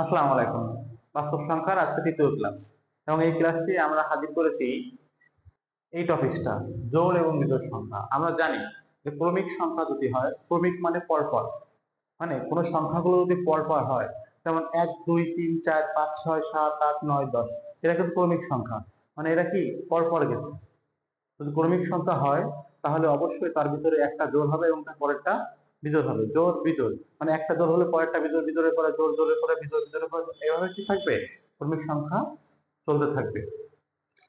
আসসালামু আলাইকুম। বাস্তব সংখ্যার আজকে তৃতীয় ক্লাস এবং এই ক্লাসটি আমরা হাজির করেছি এই টপিকসটা জোড় এবং বিজোড় সংখ্যা। আমরা জানি যে ক্রমিক সংখ্যা যদি হয়, ক্রমিক মানে পরপর। মানে কোনো সংখ্যাগুলো যদি পরপর হয়, যেমন এক, দুই, তিন, চার, পাঁচ, ছয়, সাত, আট, নয়, দশ, এরা কিন্তু ক্রমিক সংখ্যা। মানে এরা কি? পরপর গেছে। যদি ক্রমিক সংখ্যা হয়, তাহলে অবশ্যই তার ভিতরে একটা জোড় হবে এবং তার পরেরটা বিজোড় হবে জোড় বিজোড়। মানে একটা জোড় হলে পরেরটা বিজোড়, বিজোড়ের পরে জোড় জোড়ের পরে বিজোড়, বিজোড়ের পরে এভাবে কি থাকবে? ক্রমিক সংখ্যা চলতে থাকবে।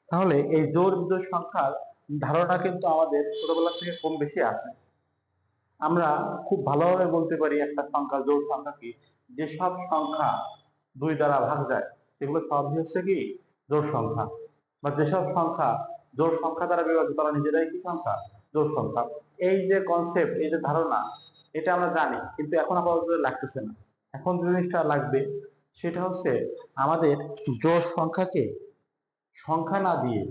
তাহলে এই জোড় বিজোড় সংখ্যার ধারণা কিন্তু আমাদের ছোটবেলা থেকে কম বেশি আছে। আমরা খুব ভালোভাবে বলতে পারি একটা সংখ্যা জোড় সংখ্যা কি? যেসব সংখ্যা দুই দ্বারা ভাগ যায় সেগুলো সবই হচ্ছে কি? জোড় সংখ্যা। বা যেসব সংখ্যা জোড় সংখ্যা দ্বারা বিভাজিত, তারা নিজেরাই কি সংখ্যা? জোড় সংখ্যা। এই যে কনসেপ্ট এই যে ধারণা এটা আমরা জানি, কিন্তু এখন আপাতত লাগতেছে না। এখন যে জিনিসটা লাগবে, সেটা হচ্ছে আমাদের জোড় সংখ্যাকে সংখ্যা না দিয়ে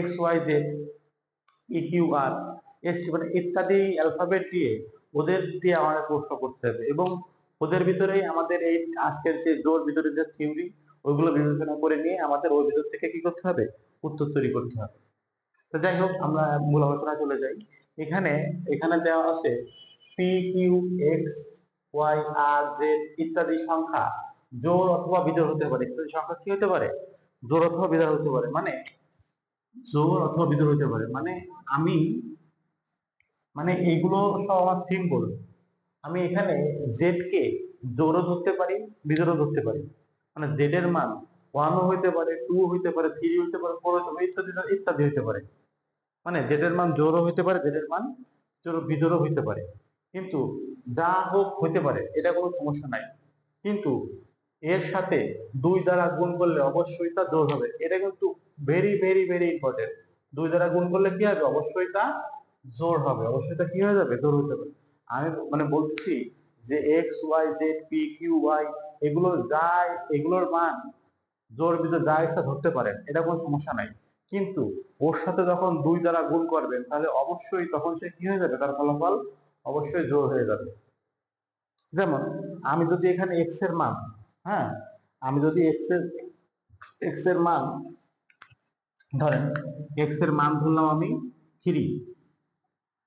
X, Y, Z, E, Q, R, S মানে ইত্যাদি অ্যালফাবেট দিয়ে ওদের দিয়ে আমাদের প্রশ্ন করতে হবে এবং ওদের ভিতরেই আমাদের এই আজকের যে জোর ভিতরে যে থিওরি ওইগুলো বিবেচনা করে নিয়ে আমাদের ওই ভিতর থেকে কি করতে হবে? উত্তর তৈরি করতে হবে। তো যাই হোক, আমরা মূল আলোচনায় চলে যাই। এখানে এখানে দেওয়া আছে P Q X Y R Z ইত্যাদি সংখ্যা। জোড় অথবা বিজোড় হতে পারে। ইত্যাদি সংখ্যা কি হতে পারে? জোড় অথবা বিজোড় হতে পারে। মানে জোড় অথবা বিজোড় হতে পারে। মানে আমি মানে এইগুলো সব আমার সিম্বল আমি এখানে জেড কে জোড়ও ধরতে পারি, বিজোড়ও ধরতে পারি। মানে জেড এর মান ওয়ানও হইতে পারে টু হইতে পারে থ্রি হইতে পারে ফোর হইতে পারে, ইত্যাদি ইত্যাদি হইতে পারে। মানে জেড এর মান জোরও হইতে পারে জেড এর মান জোড় বিজোড়ও হইতে পারে। কিন্তু যা হোক হইতে পারে, এটা কোনো সমস্যা নাই। কিন্তু এর সাথে দুই দ্বারা গুণ করলে অবশ্যই তা জোর হবে। এটা কিন্তু ভেরি ভেরি ভেরি ইম্পর্টেন্ট দুই দ্বারা গুণ করলে কি হবে? অবশ্যই তা জোর হবে। অবশ্যই তা কি হয়ে যাবে? জোর হতে হবে আমি মানে বলতেছি যে X Y Z P Q Y এগুলো যাই, এগুলোর মান জোর বিজোড় যা ইচ্ছা ধরতে পারেন এটা কোনো সমস্যা নাই। কিন্তু ওর সাথে যখন দুই দ্বারা গুণ করবেন, তাহলে অবশ্যই তখন সে কি হয়ে যাবে? তার ফলাফল অবশ্যই জোর হয়ে যাবে। যেমন, আমি যদি এখানে এক্সের মান হ্যাঁ? আমি যদি এক্সের এক্সের মান, ধরেন এক্সের মান ধরলাম আমি থ্রি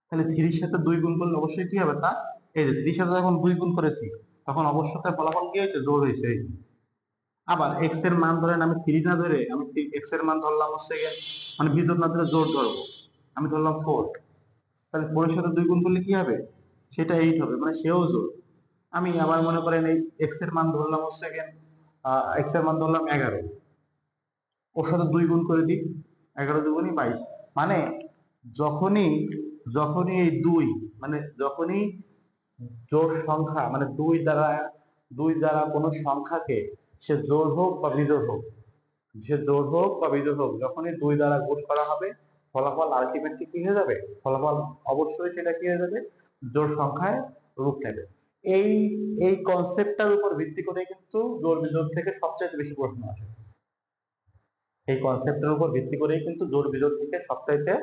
তাহলে থ্রির সাথে দুই গুণ করলে অবশ্যই কি হবে? তা, এই যে থ্রির সাথে যখন দুই গুণ করেছি, তখন অবশ্যই তার ফলাফল কি হয়েছে? জোর হয়েছে। এই। আবার এক্সের মান ধরেন আমি থ্রি না ধরে আমি এক্সের মান ধরলাম হচ্ছে মানে বিজোর না ধরে জোর ধরবো। আমি ধরলাম ফোর তাহলে ফোরের সাথে দুই গুণ করলে কি হবে? সেটা এইট হবে মানে সেও জোর। আমি আবার মনে করেন এই এক্সের মান ধরলাম হচ্ছে এক্সের মান ধরলাম এগারো। ওর সাথে দুই গুণ করে দিই, এগারো দুগুণই বাইশ। মানে যখনই যখনই এই দুই মানে যখনই জোর সংখ্যা মানে দুই দ্বারা দুই দ্বারা কোনো সংখ্যাকে সে জোড় হোক বা বিজোড় হোক সে জোড় হোক বা বিজোড় হোক যখনই দুই দ্বারা গুণ করা হবে ফলাফল আলটিমেটলি কি হয়ে যাবে? ফলাফল অবশ্যই সেটা কি হয়ে যাবে? জোড় সংখ্যায় রূপ নেবে। এই এই কনসেপ্টটার উপর ভিত্তি করে কিন্তু জোড় বিজোর থেকে সবচেয়ে বেশি প্রশ্ন আসে। এই কনসেপ্টের উপর ভিত্তি করেই কিন্তু জোর বিজোড় থেকে সবচাইতে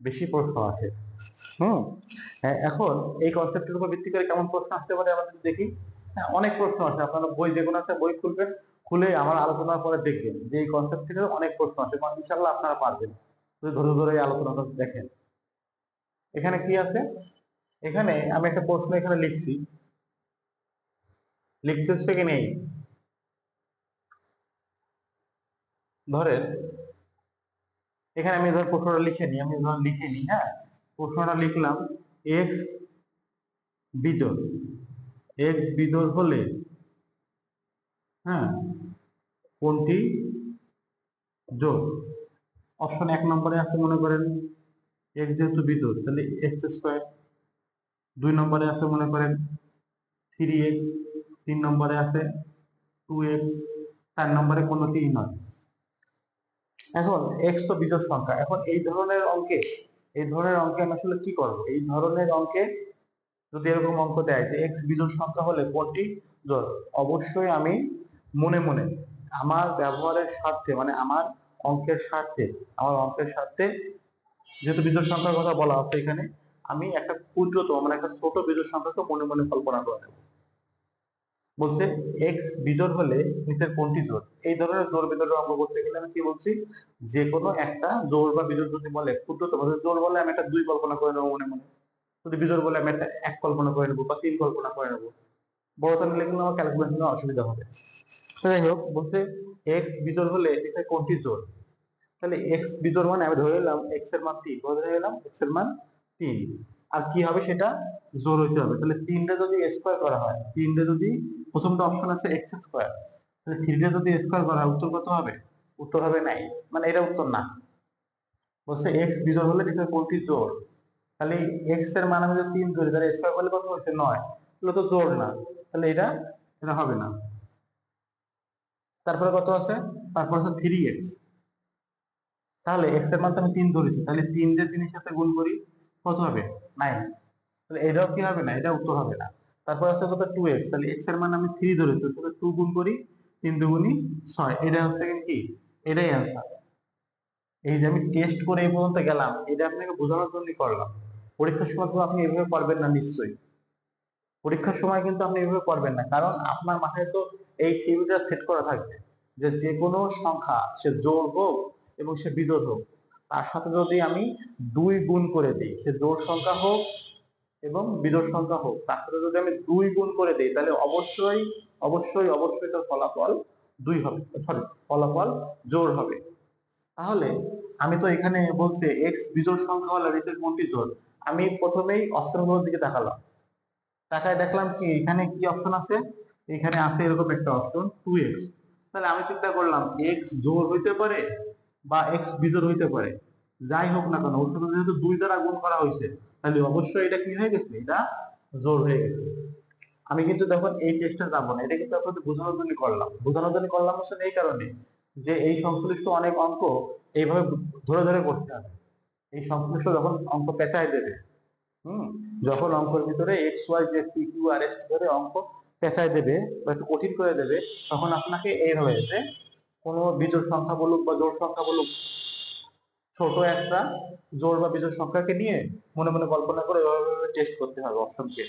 বেশি প্রশ্ন আসে। হুম হ্যাঁ, এখন এই কনসেপ্টের উপর ভিত্তি করে কেমন প্রশ্ন আসতে পারে আমরা দেখি। হ্যাঁ, অনেক প্রশ্ন আসে আপনারা বই যে কোনো একটা বই খুলবেন খুলে আমার আলোচনার পরে দেখবেন যে এই কনসেপ্ট থেকে অনেক প্রশ্ন এবং ইনশাল্লাহ আপনারা পারবেন। ধরে ধরে এই আলোচনাটা দেখেন। এখানে কি আছে? এখানে আমি একটা প্রশ্ন এখানে লিখছি। লিখছি হচ্ছে কি নেই? ধরেন এখানে আমি ধর প্রশ্নটা লিখে নিই আমি ধর লিখে নিই হ্যাঁ? প্রশ্নটা লিখলাম এক্স বিজোড় এক্স বিজোড় হলে হ্যাঁ কোনটি? যোগ অপশন এক নম্বরে আছে, মনে করেন এক্স যেহেতু বিজোড় তাহলে এক্স স্কোয়ার। দুই নম্বরে আছে, মনে করেন, থ্রি এক্স। তিন নম্বরে আছে, টু এক্স। চার নম্বরে কোনোটিই নয়। এখন, এক্স তো বিজোড় সংখ্যা। এখন এই ধরনের অঙ্কে, এই ধরনের অঙ্কে আমি আসলে কি করব? এই ধরনের অঙ্কে যদি এরকম অঙ্ক দেয় যে এক্স বিজোড় সংখ্যা হলে কোনটি জোড় অবশ্যই আমি মনে মনে আমার ব্যবহারের স্বার্থে মানে আমার অঙ্কের স্বার্থে, আমার অঙ্কের স্বার্থে যেহেতু বিজোড় সংখ্যার কথা বলা হচ্ছে এখানে, আমি একটা ক্ষুদ্রতম মানে একটা ছোট বিজোড় সংখ্যাকে মনে মনে কল্পনা করে নেব। বলছে এক্স বিজোড় হলে নিচের কোনটি জোর এই ধরনের জোর বিজোড় অঙ্ক করতে গেলে আমি কি বলছি? যে কোনো একটা জোড় বা বিজোড় যদি বলে, ক্ষুদ্রতম জোড় বলে আমি একটা দুই কল্পনা করে নেব মনে মনে। যদি বিজোড় বলে আমি একটা এক কল্পনা করে নেব বা তিন কল্পনা করে নেব বড়তা নিলে কিন্তু আমার ক্যালকুলেশনে অসুবিধা হবে। যাই হোক, বলছে এক্স বিজোড় হলে এটা কোনটি জোড়? তাহলে এক্স বিজোড় মানে আমি ধরে নিলাম এক্সের মান তিন ধরে নিলাম? এক্সের মান তিন। আর কি হবে সেটা? জোর হইতে হবে। তাহলে তিনটা যদি স্কোয়ার করা হয়, তিনটা যদি প্রথমটা অপশন আছে এক্স স্কোয়ার তাহলে থ্রিটা যদি স্কোয়ার করা হয়, উত্তর কত হবে? উত্তর হবে নাই। মানে এটা উত্তর না। বলছে এক্স বিজোড় হলে কোনটি জোর তাহলে এক্সের মান আমি যদি তিন ধরি, তাহলে স্কোয়ার করলে কত হচ্ছে নয়? তাহলে তো জোর না। তাহলে এটা এটা হবে না। তারপরে কত আছে? তারপর আছে থ্রি এক্স তাহলে এক্সের মান তো আমি তিন ধরেছি। তাহলে তিন দিয়ে তিনের সাথে গুণ করি, কত হবে? নাইন তাহলে এটাও কি হবে না? এটা উত্তর হবে না। তারপর আছে কত? টু এক্স তাহলে এক্সের মান আমি থ্রি ধরেছি, তাহলে টু গুণ করি, তিন দুগুণি ছয়। এটা হচ্ছে কি? এটাই অ্যান্সার এই যে আমি টেস্ট করে এই পর্যন্ত গেলাম, এটা আপনাকে বোঝানোর জন্য করলাম। পরীক্ষার সময় তো আপনি এভাবে পারবেন না, নিশ্চয়ই। পরীক্ষার সময় কিন্তু আপনি এভাবে পারবেন না, কারণ আপনার মাথায় তো এই টেবিলটা সেট করা থাকবে যে যে কোনো সংখ্যা সে জোর হোক এবং সে বিজোড় হোক, তার সাথে যদি আমি দুই গুণ করে দিই, সে জোড় সংখ্যা হোক এবং বিজোড় সংখ্যা হোক, তার সাথে যদি আমি দুই গুণ করে দিই, তাহলে অবশ্যই অবশ্যই অবশ্যই তার ফলাফল দুই হবে সরি ফলাফল জোর হবে। তাহলে আমি তো এখানে বলছি এক্স বিজোড় সংখ্যা হলে, নিচের কোনটি জোড়? আমি প্রথমেই অপশনগুলোর দিকে তাকালাম। তাকায় দেখলাম কি, এখানে কি অপশন আছে? এখানে আছে এরকম একটা অপশন টু এক্স তাহলে আমি চিন্তা করলাম এক্স জোর হইতে পারে বা এক্স বিজোড় হইতে পারে। যাই হোক না কেন ওর সাথে যেহেতু দুই দ্বারা গুণ করা হয়েছে তাহলে অবশ্যই এটা কি হয়ে গেছে? এটা জোর হয়ে গেছে। আমি কিন্তু তখন এই টেস্টে যাব না, এটা কিন্তু আপনাদের বোঝানোর জন্য করলাম। বোঝানোর জন্য করলাম হচ্ছে এই কারণে যে এই সংশ্লিষ্ট অনেক অঙ্ক এইভাবে ধরে ধরে করতে হবে। এই সংশ্লিষ্ট যখন অঙ্ক পেঁচায় দেবে, হুম, যখন অঙ্কের ভিতরে X Y Z P Q R S ধরে অঙ্ক পেঁচায় দেবে বা একটু কঠিন করে দেবে, তখন আপনাকে এইভাবে যে কোনো বিজোড় সংখ্যা বলুক বা জোর সংখ্যা বলুক, ছোট একটা জোর বা বিজোড় সংখ্যাকে নিয়ে মনে মনে কল্পনা করে টেস্ট করতে হবে অপশনকে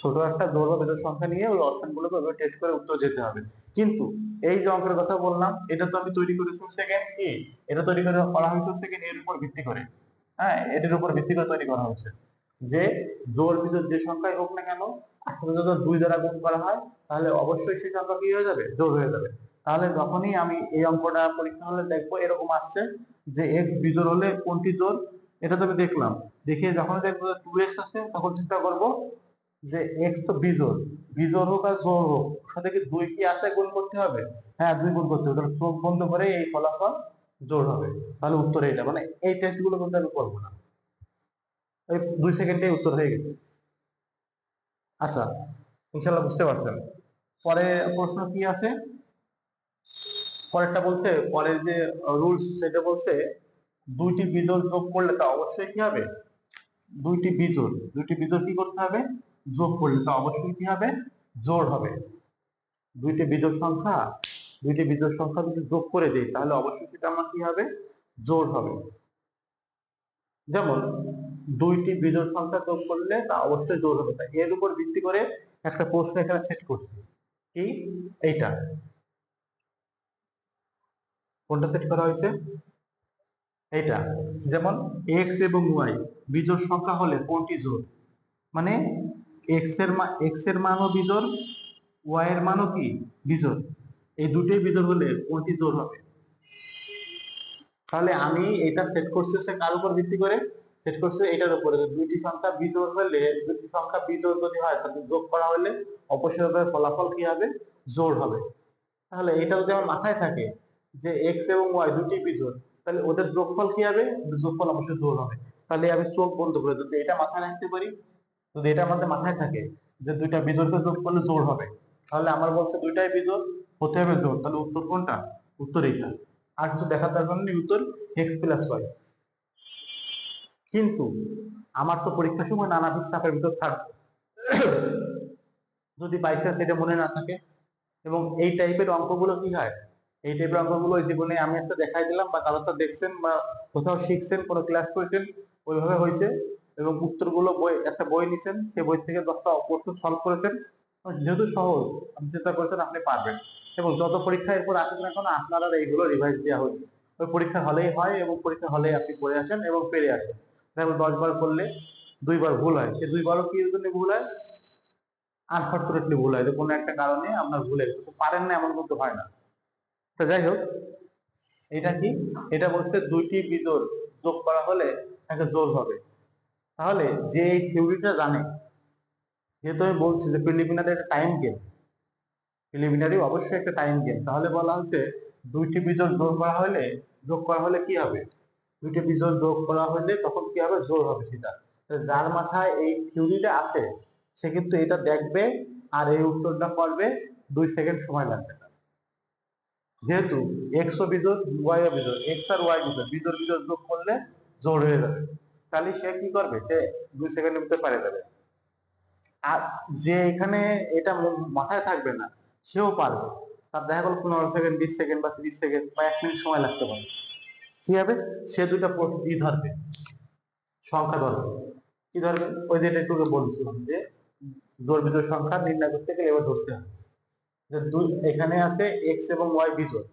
ছোট একটা জোড় বা সংখ্যা নিয়ে ওই অপশন গুলোকে ওইভাবে টেস্ট করে উত্তর যেতে হবে। কিন্তু এই যে অঙ্কের কথা বললাম, এটা তো আমি তৈরি করেছি সেকেন্ড কি এটা তৈরি করে করা হয়েছে সেকেন্ড এর উপর ভিত্তি করে। হ্যাঁ এটার উপর ভিত্তি করে তৈরি করা হয়েছে। যে জোর বিজোড় যে সংখ্যাই হোক না কেন আসলে যদি দুই দ্বারা গুণ করা হয়, তাহলে অবশ্যই সেই সংখ্যা কি হয়ে যাবে? জোর হয়ে যাবে। তাহলে যখনই আমি এই অঙ্কটা পরীক্ষা হলে দেখব এরকম আসছে যে এক্স বিজোর হলে কোনটি জোর এটা তো আমি দেখলাম। দেখে যখন দেখব টু এক্স আছে, তখন চিন্তা করব যে এক্স তো বিজোড়। বিজোড় হোক আর জোর হোক সাথে কি দুই কি আছে গুণ করতে হবে? হ্যাঁ দুই গুণ করতে হবে। তাহলে চোখ বন্ধ করে এই ফলাফল জোর হবে। তাহলে উত্তর এইটা। মানে এই টেস্টগুলো কিন্তু আমি করব না। এই দুই সেকেন্ডে উত্তর হয়ে গেছে। আচ্ছা ইনশাল্লাহ বুঝতে পারছেন। পরে প্রশ্ন কি আছে? পরেরটা বলছে পরের যে রুলস সেটা বলছে, দুইটি বিজোড় যোগ করলে তা অবশ্যই কি হবে? দুইটি বিজোড়। দুইটি বিজোড় কি করতে হবে? যোগ করলে তা অবশ্যই কি হবে? জোড় হবে। দুইটি বিজোড় সংখ্যা, দুইটি বিজোড় সংখ্যা যদি যোগ করে দিই, তাহলে অবশ্যই সেটা আমার কি হবে? জোড় হবে। যেমন, দুইটি বিজোড় সংখ্যা যোগ করলে তা অবশ্যই জোর হবে। তাই এর উপর ভিত্তি করে একটা প্রশ্ন এখানে সেট করছি। কি? এইটা। কোনটা সেট করা হয়েছে? এইটা। যেমন এক্স এবং ওয়াই বিজোড় সংখ্যা হলে কোনটি জোর মানে এক্সের মান মানও ওয়াই এর মানও কি? এই দুটোই হলে কোনটি জোড় হবে। তাহলে আমি এটা সেট করছি হচ্ছে কার উপর ভিত্তি করে? সেট এটার উপরে। দুইটি সংখ্যা হলে দুটি সংখ্যা যদি হয়, তাহলে যোগ করা হলে অবশ্যই ফলাফল কি হবে? জোড় হবে। তাহলে এটা যদি আমার মাথায় থাকে যে এক্স এবং ওয়াই দুটি বিজোড়, তাহলে ওদের যোগফল কি হবে? যোগফল অবশ্যই জোড় হবে। তাহলে আমি চোখ বন্ধ করে যদি এটা মাথায় রাখতে পারি যদি এটা আমাদের মাথায় থাকে যে দুইটা বিজোড়কে যোগ করলে জোড় হবে, তাহলে আমার বলছে দুইটাই বিজোড় হতে হবে জোড়, তাহলে উত্তর কোনটা? উত্তর এইটা। আর কিছু দেখার দরকার নেই উত্তর এক্স প্লাস ওয়াই কিন্তু আমার তো পরীক্ষার সময় নানাবিধ চাপের ভিতর থাকবে যদি বাইচান্স এটা মনে না থাকে। এবং এই টাইপের অঙ্কগুলো কি হয়? এই টাইপের অঙ্কগুলো জীবনে আমি একটা দেখাই দিলাম বা কারোটা দেখছেন বা কোথাও শিখছেন, কোনো ক্লাস করেছেন, ওইভাবে হয়েছে। এবং উত্তরগুলো বই, একটা বই নিছেন, সেই বই থেকে দশটা প্রশ্ন সলভ করেছেন। যেহেতু সহজ, আপনি চিন্তা করছেন, আপনি পারবেন। এবং যত পরীক্ষা এরপর আসেন না কেন, আপনারা এইগুলো রিভাইজ দেওয়া হচ্ছে ওই পরীক্ষা হলেই হয় এবং পরীক্ষা হলেই আপনি পড়ে আসেন এবং পেরে আসেন। দেখো দশ বার করলে দুইবার ভুল হয়। সে দুইবারও কি জন্য ভুল হয়? আনফর্চুনেটলি ভুল হয়। কোনো একটা কারণে আপনার ভুলে পারেন না, এমন কিন্তু হয় না। তো যাই হোক এটা কি? এটা বলছে দুইটি বিজোড় যোগ করা হলে একটা জোর হবে। তাহলে যে এই থিওরিটা জানে যেহেতু আমি বলছি যে প্রিলিমিনারি একটা টাইম গেম প্রিলিমিনারি অবশ্যই একটা টাইম গেম তাহলে বলা হচ্ছে দুইটি বিজোড় যোগ করা হলে, যোগ করা হলে কি হবে? দুইটি বিজোড় যোগ করা হলে তখন কি হবে? জোর হবে সেটা। যার মাথায় এই থিওরিটা আছে, সে কিন্তু এটা দেখবে আর এই উত্তরটা করবে দুই সেকেন্ড সময় লাগবে না যেহেতু এক্স ও বিজোড় ওয়াই ও বিজোড় এক্স আর ওয়াই বিজোড় বিজোড় বিজোড় যোগ করলে জোর হয়ে যাবে। তাহলে সে কি করবে? সে দুই সেকেন্ডের মধ্যে পারে যাবে আর যে এখানে এটা মাথায় থাকবে না, সেও পারবে। তার দেখা গেল পনেরো সেকেন্ড, বিশ সেকেন্ড বা ত্রিশ সেকেন্ড বা এক মিনিট সময় লাগতে পারে। কি হবে? সে দুটা ই ধরবে। সংখ্যা ধরবে। কি ধরবে? ওই যেটা একটু বলছিলাম যে বিজোড় সংখ্যা নির্ণয় করতে গেলে এবার ধরতে হবে। যে দুই, এখানে আছে এক্স এবং ওয়াই বিজোড়।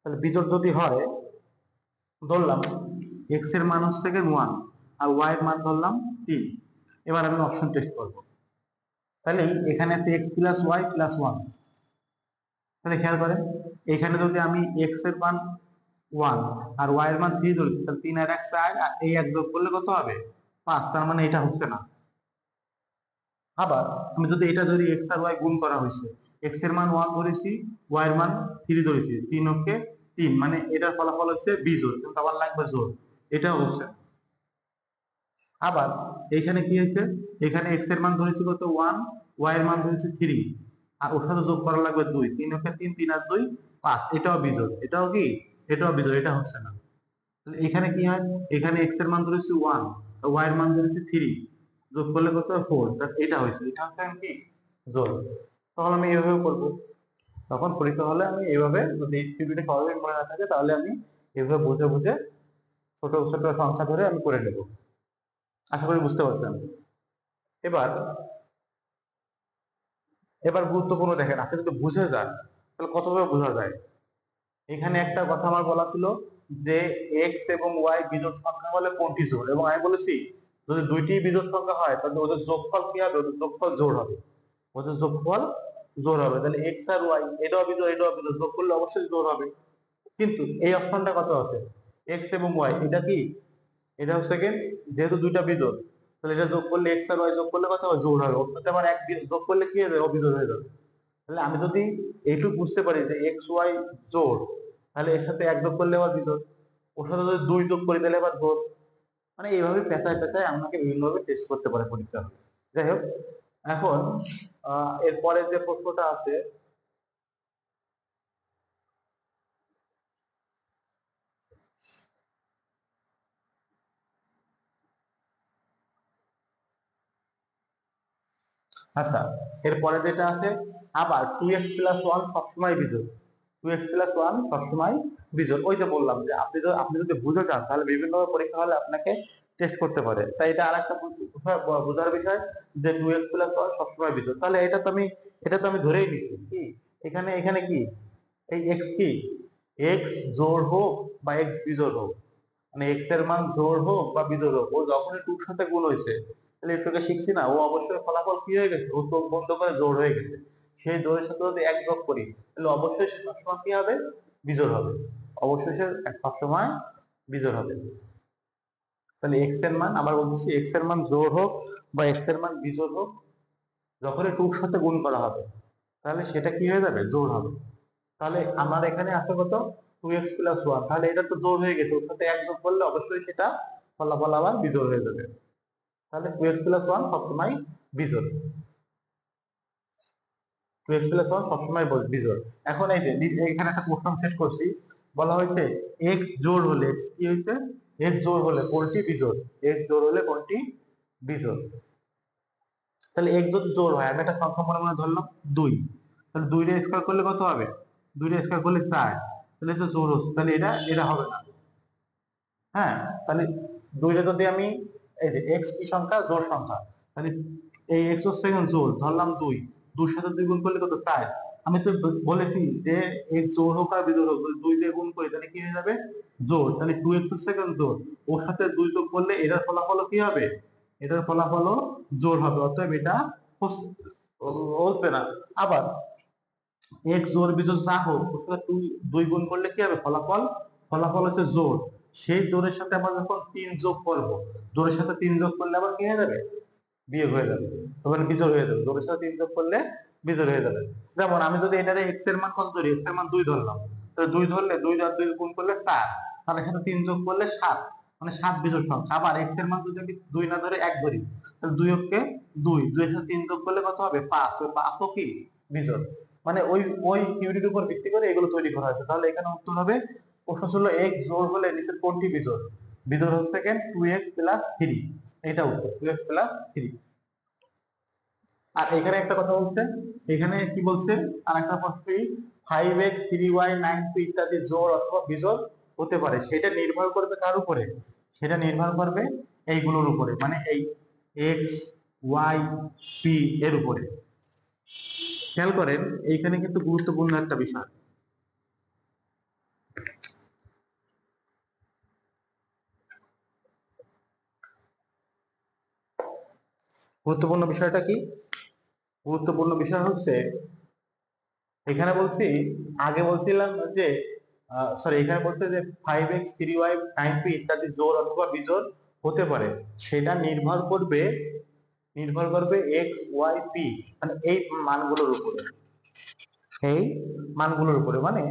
তাহলে বিজোড় যদি হয়, ধরলাম এক্সের মান হচ্ছে ওয়ান আর ওয়াই এর মান ধরলাম তিন। এবার আমি অপশন টেস্ট করব। তাহলে এখানে আছে X plus Y plus one তাহলে খেয়াল করেন এখানে যদি আমি এক্সের মান ওয়ান আর ওয়াই এর মান থ্রি ধরেছি, তাহলে তিন আর এক চার আর এই এক যোগ করলে কত হবে? পাঁচ। তার মানে এটা হচ্ছে না। আবার আমি যদি এটা ধরি এক্স আর ওয়াই গুণ করা হয়েছে এক্সের মান ওয়ান ধরেছি ওয়াই এর মান থ্রি ধরেছি, তিন ওকে তিন। মানে এটার ফলাফল হচ্ছে বিজোড় কিন্তু আবার লাগবে জোর এটাও হচ্ছে না। আবার এখানে কি হয়েছে? এখানে এক্সের মান ধরেছি কত? ওয়ান ওয়াই এর মান ধরেছি থ্রি আর ওর সাথে যোগ করা লাগবে দুই। তিন ওকে তিন তিন আর দুই, পাঁচ। এটাও বিজোড়। এটাও কি? এটাও বিজোড়। এটা হচ্ছে না। এখানে কি হয়? এখানে এক্সের মান ধরেছি ওয়ান ওয়াই এর মান ধরেছি থ্রি যোগ করলে কত? ফোর এটা হয়েছে। এটা হচ্ছে কি? জোর তখন আমি এইভাবে করব। তখন পরীক্ষা হলে আমি এইভাবে যদি থিওরিটা সহজে মনে না থাকে, তাহলে আমি এইভাবে বুঝে বুঝে ছোট ছোট সংখ্যা ধরে আমি করে নেব। আশা করি বুঝতে পারছেন। এবার এবার গুরুত্বপূর্ণ দেখেন, আপনি যদি বুঝে যান, তাহলে কতভাবে বোঝা যায়? এখানে একটা কথা আমার বলা ছিল যে এক্স এবং ওয়াই বিজোড় সংখ্যা হলে কোনটি জোড়? এবং আমি বলেছি, যদি দুইটি বিজোড় সংখ্যা হয়, তাহলে ওদের যোগফল কি হবে? ওদের যোগফল জোর হবে। ওদের যোগফল জোর হবে। তাহলে এক্স আর ওয়াই এটাও বিজোড় এটাও বিজোড়, যোগ করলে অবশ্যই জোর হবে। কিন্তু এই অপশনটা কত আছে? এক্স এবং ওয়াই এটা কি এটা হচ্ছে কি, যেহেতু দুইটা বিজোড় তাহলে এটা যোগ করলে এক্স আর ওয়াই যোগ করলে কত হবে? জোর হবে। সাথে আবার এক যোগ করলে কি যাবে অবিজোড় হয়ে যাবে। তাহলে আমি যদি এইটুকু বুঝতে পারি যে এক্স ওয়াই জোড়, তাহলে এর সাথে এক যোগ করলে আবার বিজোড় ওর সাথে যদি দুই যোগ করি তাহলে আবার জোড়। মানে এইভাবে পেঁচায় পেঁচায় আপনাকে বিভিন্নভাবে টেস্ট করতে পারে পরীক্ষা। যাই হোক, এখন এরপরে যে প্রশ্নটা আছে আচ্ছা এরপরে যেটা আছে, আবার টু এক্স প্লাস ওয়ান সবসময় বিজোড়। টু এক্স প্লাস ওয়ান সবসময় বিজোড়। ওই যে বললাম যে আপনি যদি আপনি যদি বুঝে যান, তাহলে বিভিন্ন পরীক্ষা হলে আপনাকে টেস্ট করতে পারে। তাই এটা আরেকটা বুঝ- বোঝার বিষয় যে টু এক্স প্লাস ওয়ান সবসময় বিজোড়। তাহলে এটা তো আমি, এটা তো আমি ধরেই নিচ্ছি। কি? এখানে এখানে কি? এই এক্স কি? এক্স জোর হোক বা এক্স বিজোড় হোক। মানে এক্সের মান জোর হোক বা বিজোড় হোক, ও যখনই টুর সাথে গুণ হয়েছে তাহলে শিখছি না, ও অবশ্যই ফলাফল কি হয়ে গেছে? ও চোখ বন্ধ করে জোড় হয়ে গেছে। সেই জোড়ের সাথে যদি এক যোগ করি, তাহলে অবশ্যই সে সবসময় কি হবে? বিজোড় হবে। অবশ্যই সে সবসময় বিজোড় হবে। তাহলে এক্সের মান আবার বলতেছি এক্সের মান জোড় হোক বা এক্সের মান বিজোড় হোক যখনই টুর সাথে গুণ করা হবে, তাহলে সেটা কি হয়ে যাবে? জোর হবে। তাহলে আমার এখানে আছে কত? টু এক্স প্লাস ওয়ান তাহলে এটা তো জোর হয়ে গেছে। ওর সাথে এক যোগ করলে অবশ্যই সেটা ফলাফল আবার বিজোর হয়ে যাবে। তাহলে টু এক্স প্লাস ওয়ান সবসময় বিজোড়। টু এক্স প্লাস ওয়ান সবসময় বিজোড়। এখন এই যে এখানে একটা প্রশ্ন সেট করছি। বলা হয়েছে এক্স জোর হলে এক্স কি হয়েছে? এক্স জোর হলে কোনটি বিজোড়? এক্স জোর হলে কোনটি বিজোড়? তাহলে এক যদি জোর হয়, আমি একটা সংখ্যা মনে মনে ধরলাম, দুই। তাহলে দুইটা স্কোয়ার করলে কত হবে? দুইটা স্কোয়ার করলে চার। তাহলে তো জোর হচ্ছে। তাহলে এটা এটা হবে না। হ্যাঁ? তাহলে দুইটা যদি আমি এই যে এক্স কি সংখ্যা? জোড় সংখ্যা। তাহলে এই এক্স এখন জোড়, ধরলাম দুই। দুই সাথে দুই গুণ করলে কত? চার। আমি তো বলেছি যে এই জোর হোক আর বিজোড় হোক দুই দিয়ে গুণ করি, তাহলে কি হয়ে যাবে? জোর তাহলে টু এক্স সেকেন্ড জোর ওর সাথে দুই যোগ করলে এটার ফলাফল কি হবে? এটার ফলাফল জোর হবে। অতএব এটা হচ্ছে না। আবার এক জোর বিজোর যা হোক, ওর সাথে দুই গুণ করলে কি হবে? ফলাফল? ফলাফল হচ্ছে জোর সেই জোরের সাথে আমরা যখন তিন যোগ করব জোরের সাথে তিন যোগ করলে আবার কি হয়ে যাবে? বিয়োগ হয়ে যাবে। তখন বিজোড় হয়ে যাবে। জোরের সাথে তিন যোগ করলে বিজোড় হয়ে যাবে। যেমন আমি যদি এটারে এক্সের মান কত ধরি এক্সের মান দুই ধরলাম, তাহলে দুই ধরলে দুই আর দুই গুণ করলে চার তাহলে সাথে তিন যোগ করলে সাত। মানে সাত বিজোড় সংখ্যা। আবার এক্সের মান যদি আমি দুই না ধরে এক ধরি, তাহলে দুই অক্ষে দুই। দুই সাথে তিন যোগ করলে কত হবে? পাঁচ। ওই পাঁচও কি বিজোড়। মানে ওই ওই থিওরির উপর ভিত্তি করে এগুলো তৈরি করা হয়েছে। তাহলে এখানে উত্তর হবে প্রশ্ন ছিল এক্স জোড় হলে নিচের কোনটি বিজোড়? বিজোড় হচ্ছে টু এক্স প্লাস থ্রি। এটা উত্তর, টু এক্স প্লাস থ্রি। আর এখানে একটা কথা বলছে, এখানে কি বলছে? আর একটা প্রশ্নই five X, three Y, nine two ইত্যাদি জোড় অথবা বিজোড় হতে পারে। সেটা নির্ভর করবে কার উপরে? সেটা নির্ভর করবে এইগুলোর উপরে মানে এই এক্স, ওয়াই, পি এর উপরে। খেয়াল করেন, এইখানে কিন্তু গুরুত্বপূর্ণ একটা বিষয়। গুরুত্বপূর্ণ বিষয়টা কি? গুরুত্বপূর্ণ বিষয় হচ্ছে, এখানে বলছি, আগে বলছিলাম যে সরি এখানে বলছে যে five X three Y nine P ইত্যাদি জোর অথবা বিজোর হতে পারে। সেটা নির্ভর করবে নির্ভর করবে এক্স ওয়াই পি মানে এই মানগুলোর উপরে। এই মানগুলোর উপরে মানে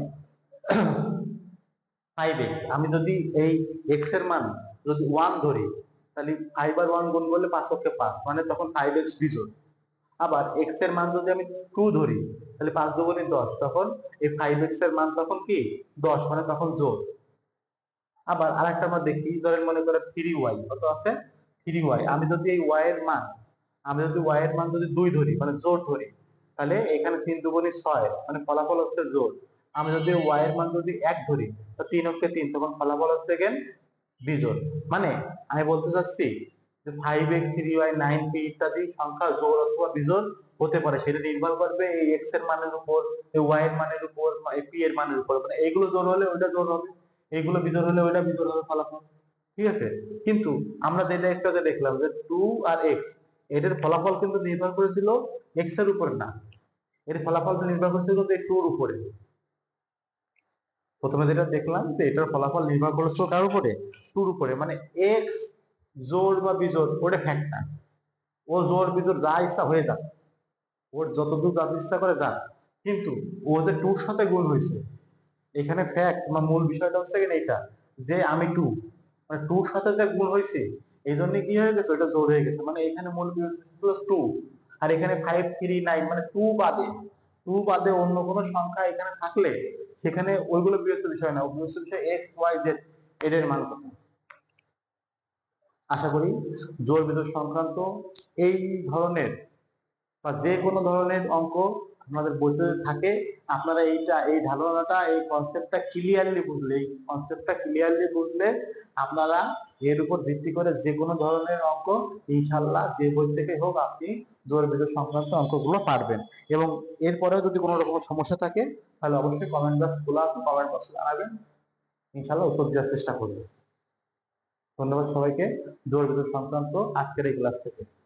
ফাইভ এক্স আমি যদি এই এক্সের মান যদি ওয়ান ধরি তাহলে ফাইভ আর ওয়ান গুণ করলে পাঁচ পক্ষে পাঁচ মানে তখন ফাইভ এক্স বিজোড় আবার এক্সের মান যদি আমি টু ধরি, তাহলে পাঁচ দুগুণে দশ, তখন এই ফাইভ এক্সের মান তখন কি? দশ মানে তখন জোর আবার আরেকটা আমরা দেখি, ধরেন মনে করেন থ্রি ওয়াই কত আছে? থ্রি ওয়াই আমি যদি এই ওয়াই এর মান, আমি যদি ওয়াই এর মান যদি দুই ধরি মানে জোর ধরি, তাহলে এখানে তিন দুগুণে ছয় মানে ফলাফল হচ্ছে জোর। আমি যদি ওয়াই এর মান যদি এক ধরি তিন অক্ষে তিন, তখন ফলাফল হচ্ছে গেন বিজোড়। মানে আমি বলতে চাচ্ছি যে five X three Y nine P ইত্যাদি সংখ্যা জোড় অথবা বিজোড় হতে পারে। সেটা নির্ভর করবে এই এক্সের মানের উপর ওয়াই এর মানের উপর পি এর মানের উপর মানে এইগুলো জোড় হলে ওইটা জোড় হবে, এইগুলো বিজোড় হলে ওইটা বিজোড় হবে ফলাফল। ঠিক আছে? কিন্তু আমরা যেটা একটু আগে দেখলাম যে টু আর এক্স এটার ফলাফল কিন্তু নির্ভর করেছিল এক্সের উপর না। এর ফলাফল নির্ভর করেছিল টুর উপরে। প্রথমে যেটা দেখলাম যে এটার ফলাফল নির্ভর করেছিল কার উপরে? টুর উপরে। মানে এক্স জোর বা বিজোর, ওটা ফ্যাক্ট না। ও জোর, বিজোর, যা ইচ্ছা হয়ে যাক। ওর যতদূর যা ইচ্ছা করে যাক। কিন্তু ও যে টুর সাথে গুণ হয়েছে, এখানে ফ্যাক্ট বা মূল বিষয়টা হচ্ছে কিনা এটা? যে আমি টু মানে টুর সাথে যে গুণ হয়েছে, এই জন্য কি হয়ে গেছে? ওটা জোর হয়ে গেছে। মানে এখানে মূল বিষয় টু আর এখানে ফাইভ থ্রি নাইন মানে টু বাদে টু বাদে অন্য কোনো সংখ্যা এখানে থাকলে সেখানে ওইগুলো বিরক্ত বিষয় না, বিরক্ত বিষয় এক্স ওয়াই জেড এদের মান কত? আশা করি জোর বিজোড় সংক্রান্ত এই ধরনের বা যে কোনো ধরনের অঙ্ক আপনাদের বইতে থাকে, আপনারা এইটা, এই ধারণাটা, এই কনসেপ্টটা ক্লিয়ারলি বুঝলে, এই কনসেপ্টটা ক্লিয়ারলি বুঝলে আপনারা এর উপর ভিত্তি করে যে কোনো ধরনের অঙ্ক, ইনশাল্লাহ যে বই থেকে হোক আপনি জোর বিজোড় সংক্রান্ত অঙ্কগুলো পারবেন। এবং এরপরেও যদি কোনো রকম সমস্যা থাকে, তাহলে অবশ্যই কমেন্ট বক্স খোলা কমেন্ট বক্সে জানাবেন। ইনশাল্লাহ উত্তর দেওয়ার চেষ্টা করব। ধন্যবাদ সবাইকে। জোর বিজোড় সংক্রান্ত আজকের এই ক্লাস থেকে।